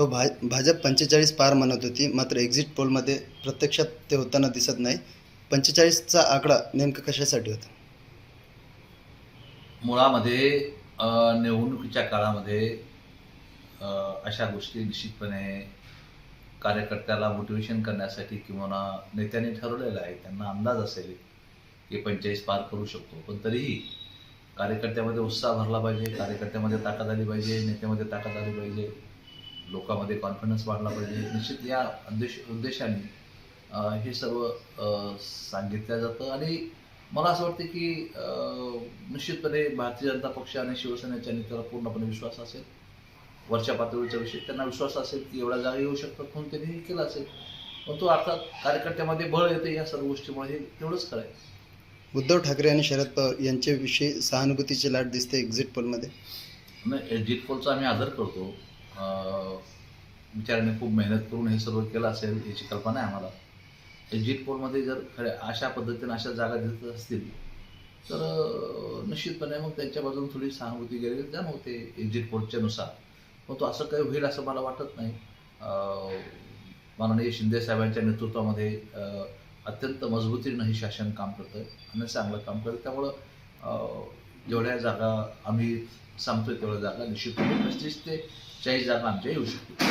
हो भा भाजप पंचेचाळीस पार म्हणत होती मात्र एक्झिट पोलमध्ये प्रत्यक्षात ते होताना दिसत नाही. पंचेचाळीसचा आकडा नेमका कशासाठी होता? मुळामध्ये निवडणुकीच्या काळामध्ये अशा गोष्टी निश्चितपणे कार्यकर्त्याला मोटिवेशन करण्यासाठी किंवा नेत्यांनी ठरवलेलं आहे. त्यांना अंदाज असेल की पंचेचाळीस पार करू शकतो. पण तरीही कार्यकर्त्यामध्ये उत्साह भरला पाहिजे कार्यकर्त्यामध्ये ताकद आली पाहिजे नेत्यामध्ये ताकद आली पाहिजे. लोकांमध्ये कॉन्फिडन्स वाढला पाहिजे. निश्चित या उद्देश उद्देशाने हे सर्व सांगितलं जातं. आणि मला असं वाटतं की निश्चितपणे भारतीय जनता पक्ष आणि शिवसेनेच्या नेत्याला पूर्णपणे विश्वास असेल. वरच्या पातळीच्या विषयी त्यांना विश्वास असेल की एवढ्या जागा येऊ शकतात म्हणून त्यांनी हे केलं असेल. पण तो अर्थात कार्यकर्त्यामध्ये बळ येते या सर्व गोष्टीमुळे हे तेवढंच खरं आहे. उद्धव ठाकरे आणि शरद पवार यांच्याविषयी सहानुभूतीची लाट दिसते एक्झिट पोलमध्ये नाही एक्झिट पोलचा आम्ही आदर करतो. अं, बिचाऱ्याने खूप मेहनत करून हे सर्व केलं असेल याची कल्पना आहे आम्हाला. एक्झिट पोलमध्ये जर खऱ्या अशा पद्धतीने अशा जागा देत असतील तर निश्चितपणे मग त्यांच्या बाजून थोडी सहानुभूती गेली जाणवते एक्झिट पोलच्या नुसार पण तो असं काही होईल असं मला वाटत नाही. माननीय शिंदे साहेबांच्या नेतृत्वामध्ये अत्यंत मजबूतीनं हे शासन काम करतं आणि चांगलं काम करतं त्यामुळं जेवढ्या जागा आम्ही सांगतोय तेवढ्या जागा निश्चितपणे पस्तीस ते चाळीस जागा आमच्या येऊ शकतो